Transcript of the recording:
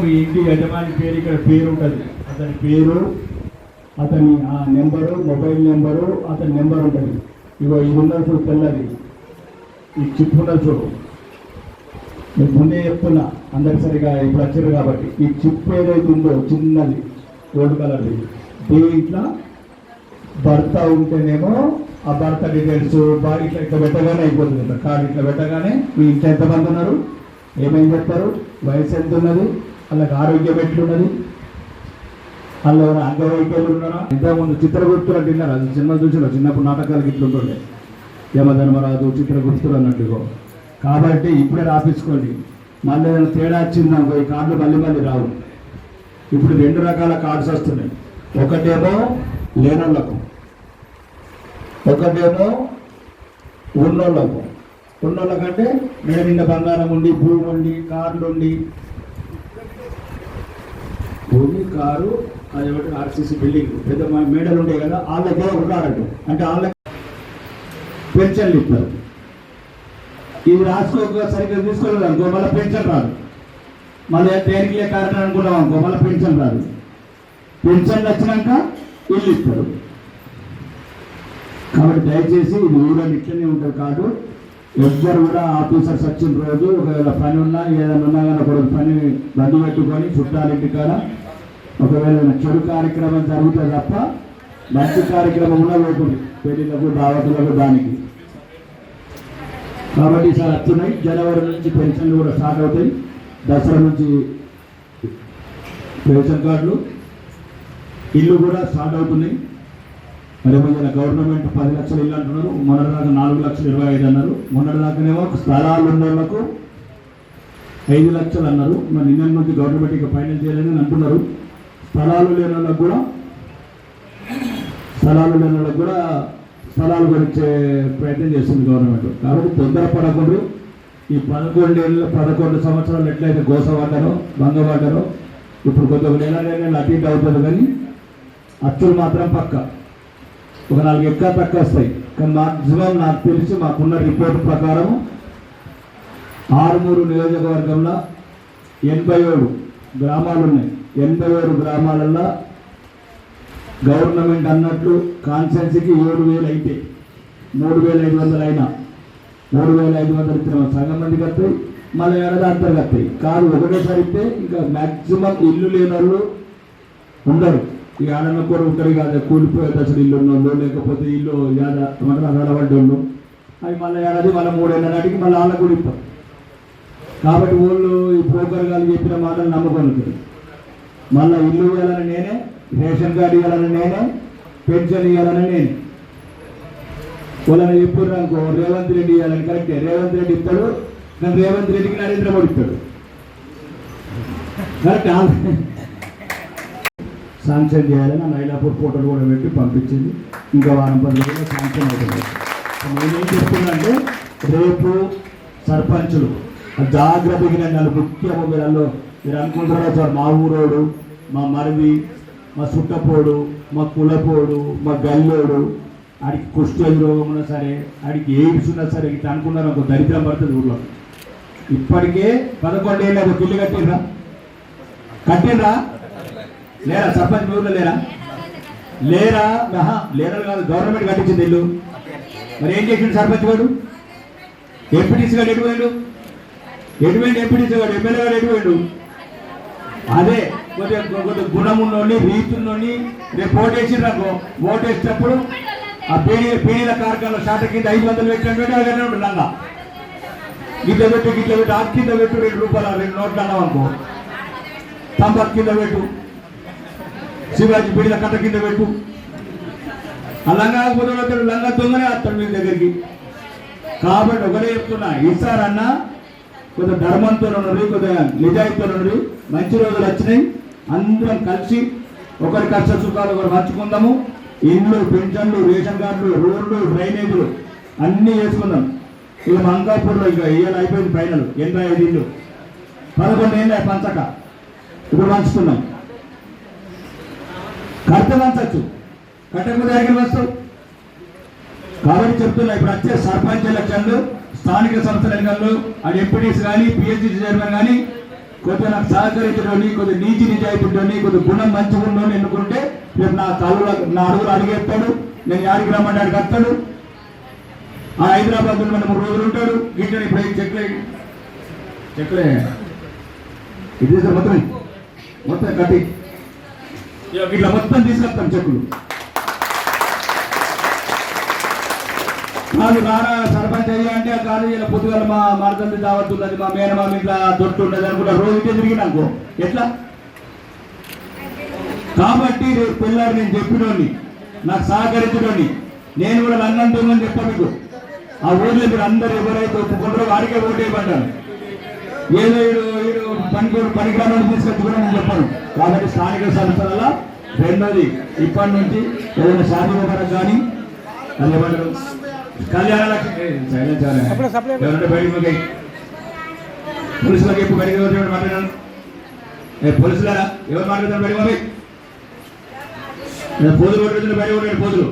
మీ ఇంటి యజమాని పేరు ఇక్కడ పేరు ఉంటుంది అతని పేరు అతని ఆ నెంబరు మొబైల్ నెంబరు అతని నెంబర్ ఉంటుంది. ఇగో ఇది ఉన్న చూడు తెల్లది. ఈ చిప్ ఉన్న చూడు. మీకు ముందే చెప్తున్నా అందరి సరిగా ఇప్పుడు వచ్చారు కాబట్టి. ఈ చిప్ ఏదైతే ఉందో చిన్నది గోల్డ్ కలర్ది దీంట్లో భర్త ఉంటేనేమో ఆ భర్త డీటెయిల్స్ బాడీ ఇట్లా ఇట్లా పెట్టగానే అయిపోతుంది కార్ కార్డు ఇట్లా పెట్టగానే మీ ఇంట్లో ఎంతమంది ఉన్నారు? ఏమేమి చెప్తారు? వయసు ఎంత ఉన్నది వాళ్ళకి ఆరోగ్యం ఎట్లున్నది? వాళ్ళు ఎవరు అంగవైకల్యం ఉన్నారా ఇంతకుముందు చిత్రగుప్తులు తిన్నారు? అది సినిమా చూసిన చిన్నప్పుడు నాటకాలకి ఇట్లుంటుండే యమధర్మరాజు చిత్రగుప్తులు అన్నట్టుగా కాబట్టి ఇప్పుడే రాపించుకోండి. మళ్ళీ ఏదైనా తేడా వచ్చిందనుకో ఈ కార్డులు మళ్ళీ మళ్ళీ రావు. ఇప్పుడు రెండు రకాల కార్డ్స్ వస్తున్నాయి. ఒకటేమో లేనోళ్ళకు ఒకటేమో ఉన్నోళ్ళకు ఉన్నోళ్ళకంటే మేడ నిండా బంగారం ఉండి భూమి ఉండి కార్లు ఉండి భూమి కారు అది ఒకటి ఆర్సీసీ బిల్డింగ్ పెద్ద మేడలు ఉంటాయి కదా వాళ్ళ దగ్గర ఉన్నారంట అంటే వాళ్ళ పెన్షన్లు ఇస్తారు. ఇవి రాసుకోక సరిగ్గా తీసుకోలేదు అనుకో మళ్ళీ పెన్షన్ రాదు. మళ్ళీ దేనికి కారణం అనుకున్నాం అనుకో మళ్ళీ పెన్షన్ రాదు. పెన్షన్ వచ్చినాక ఇల్లు ఇస్తారు. కాబట్టి దయచేసి ఇది ఊరని ఇట్లనే ఉంటుంది కాదు. ఎవ్వరు కూడా ఆఫీసర్స్ వచ్చిన రోజు ఒకవేళ పని ఉన్నా ఏదైనా ఉన్నా కానీ ఒకరోజు పని బండి పెట్టుకొని చుట్టాలింటి కాడ ఒకవేళ చెడు కార్యక్రమం జరుగుతుంది తప్ప మంచి కార్యక్రమం కూడా లోపలి పెళ్ళిలకు దావతులకు దానికి. కాబట్టి ఈసారి వస్తున్నాయి. జనవరి నుంచి పెన్షన్లు కూడా స్టార్ట్ అవుతాయి. దసరా నుంచి రేషన్ కార్డులు ఇల్లు కూడా స్టార్ట్ అవుతున్నాయి. మరి మొన్న గవర్నమెంట్ పది లక్షలు ఇల్లు అంటున్నారు. మొన్నటిదాకా నాలుగు లక్షలు ఇరవై ఐదు అన్నారు. మొన్నటిదాకానేమో స్థలాలు ఉన్న వాళ్ళకు ఐదు లక్షలు అన్నారు. మరి నిన్న నుంచి గవర్నమెంట్ ఇక ఫైనల్ చేయాలని అంటున్నారు. స్థలాలు లేని వాళ్ళకు కూడా స్థలాలు లేని వాళ్ళకు కూడా స్థలాలు కొనిచ్చే ప్రయత్నం చేస్తుంది గవర్నమెంట్. కాబట్టి తొందరపడకూడదు ఈ పదకొండు ఏళ్ళ పదకొండు సంవత్సరాలు ఎట్లయితే గోసపడ్డారో భంగపడ్డారో ఇప్పుడు కొంత ఒక నెల నెల అటు అవుతుంది కానీ అచ్చులు మాత్రం పక్క. ఒక నాలుగు ఎక్క తక్క వస్తాయి. కానీ మాక్సిమం నాకు తెలిసి మాకున్న రిపోర్ట్ ప్రకారం ఆరుమూరు నియోజకవర్గంలో ఎనభై ఏడు గ్రామాలు ఉన్నాయి. ఎనభై ఏడు గ్రామాలలో గవర్నమెంట్ అన్నట్లు కాన్సెన్సీకి ఏడు వేలు అయితే మూడు వేల ఐదు వందలు అయినా మూడు వేల ఐదు వందలు ఇచ్చిన సగం మందికి వస్తాయి మళ్ళీ ఏడాది అంతర్గత వస్తాయి కాదు ఒకటేసారి ఇస్తే ఇంకా మ్యాక్సిమం ఇల్లు లేని వాళ్ళు ఉండరు. ఈ ఆడన్న కూడా ఉంటారు కాదు కూలిపోయే దశలు ఇల్లు ఉన్నోళ్ళు లేకపోతే ఇల్లు యాద ఏమంటారు అవి మళ్ళీ ఏడాది మళ్ళీ మూడేళ్ళ నాటికి మళ్ళీ వాళ్ళ కూడా ఇస్తారు కాబట్టి వాళ్ళు ఈ బ్రోకర్ గారు చెప్పిన మాటలు నమ్ముకొని మళ్ళీ ఇల్లు ఇవ్వాలని నేనే రేషన్ కార్డు ఇవ్వాలని నేనే పెన్షన్ ఇవ్వాలని నేనే. వాళ్ళని ఎప్పుడు అనుకో రేవంత్ రెడ్డి ఇవ్వాలని కరెక్టే. రేవంత్ రెడ్డి ఇస్తాడు కానీ రేవంత్ రెడ్డికి నరేంద్ర మోడీ ఇస్తాడు. కరెక్ట్? శాంక్షన్ చేయాలని ఆ నైలాపూర్ ఫోటోలు కూడా పెట్టి పంపించింది. ఇంకా వారం పది రోజుల్లో శాంక్షన్ అవుతుంది. నేనేం చెప్తున్నా అంటే రేపు సర్పంచులు ఆ జాగ్రత్తగా నన్ను ముఖ్యము మీరల్లో మీరు అనుకుంటారా సార్? మా ఊరోడు మా మరిది మా సుట్టపోడు మా కులపోడు మా గల్లోడు ఆడికి కుష్టి రోగం ఉన్నా సరే ఆడికి ఎయిడ్స్ ఉన్నా సరే ఇట్లా అనుకున్నారు ఒక దరిద్రం పడుతుంది ఊర్లో. ఇప్పటికే పదకొండేళ్ళు ఒక ఇల్లు కట్టిర్రా కట్టిర్రా లేరా? సర్పంచ్ ఊర్లో లేరా? లేరా? మహా లేరా కాదు గవర్నమెంట్ కట్టించింది ఇల్లు. మరి ఏం చేసిండు సర్పంచ్ వాడు? ఎంపీటీసీ గారు ఎటు ఎటువంటి ఎంపీటీసీ గారు ఎమ్మెల్యే గారు ఎటు అదే కొద్దిగా కొద్దిగా గుణం ఉన్నోని రీతి రేపు ఓటేసి నాకు ఓటేసేటప్పుడు ఆ పీడి పీడీల కార్యక్రమంలో షాట కింద ఐదు వందలు పెట్టినట్టు అదే ఉంటుంది లంగా. గిట్ల పెట్టు గిట్ల పెట్టు ఆ కింద పెట్టు రెండు రూపాయలు రెండు నోట్లు అన్నావు అనుకో. తంబాకు కింద పెట్టు. శివాజీ బిడ్డ కథ కింద పెట్టు. ఆ లంగా కుదరతాడు లంగా దొంగనే వస్తాడు మీ దగ్గరికి. కాబట్టి ఒకరే చెప్తున్నా ఈసారన్నా కొంత ధర్మంతో ఉన్నది కొద్దిగా నిజాయితీతో ఉన్నది మంచి రోజులు వచ్చినాయి. అందరం కలిసి ఒకరి కష్ట సుఖాలు ఒకరు పంచుకుందాము. ఇండ్లు పెన్షన్లు రేషన్ కార్డులు రోడ్లు డ్రైనేజీలు అన్నీ వేసుకుందాం. ఇక మంగాపూర్లో ఇక ఇవాళ అయిపోయింది ఫైనల్. ఎనభై ఐదు ఇల్లు పదకొండు ఏళ్ళ పంచక. ఇప్పుడు పంచుతున్నాం కడితే పంచచ్చు కట్టకపోతే దగ్గర వస్తావు కాబట్టి చెప్తున్నా ఇప్పుడు వచ్చే సర్పంచ్ ఎలక్షన్లు స్థానిక సంస్థల ఎన్నికల్లో అది ఎంపీటీస్ కానీ పిహెచ్డి చైర్మన్ కానీ కొద్దిగా నాకు సహకరించడని కొద్ది నీతి నిజాయితీ కొద్ది గుణం మంచిగా ఉండని ఎన్నుకుంటే రేపు నా కళ్ళు నా అడుగులు అడిగేస్తాడు నేను యాడికి రమ్మంటే ఆడికి వస్తాడు. ఆ హైదరాబాద్ మన మూడు రోజులు ఉంటాడు గిట్లని ఇప్పుడు చెక్లే చెక్లే. ఇది మొత్తం మొత్తం కట్టి ఇట్లా మొత్తం తీసుకొస్తాం చెక్కులు. కాదు నారా సర్పంచ్ అయ్యా అంటే ఆ కాదు ఇలా పొద్దుగల మా మరదంది దావతున్నది మా మేనమామ ఇట్లా దొట్టు ఉన్నది అనుకుంటా రోజు ఇటే తిరిగినాకో ఎట్లా? కాబట్టి రేపు పిల్లలు నేను చెప్పినోని నాకు సహకరించడోని నేను కూడా లంగంటుందని చెప్పా మీకు. ఆ ఊర్లో మీరు అందరు ఎవరైతే ఒప్పుకుంటారో వారికే ఓటేయమంటాను ఏదో ఈడు ఈడు పనికి పనికిరాని తీసుకొచ్చి కూడా నేను చెప్పాను కాబట్టి స్థానిక సంస్థల రెండోది ఇప్పటి నుంచి ఏదైనా శారీరక కానీ అది ఏమంటారు? కళ్యాణ బయటికి పోలీసులకు ఇప్పుడు బయటికి ఎవరు మాట్లాడారు ఏ పోలీసులారా? ఎవరు మాట్లాడతారు? బయటికి పోయి పోదులు కొట్టుకుంటున్న బయట కొట్టాడు పోదులు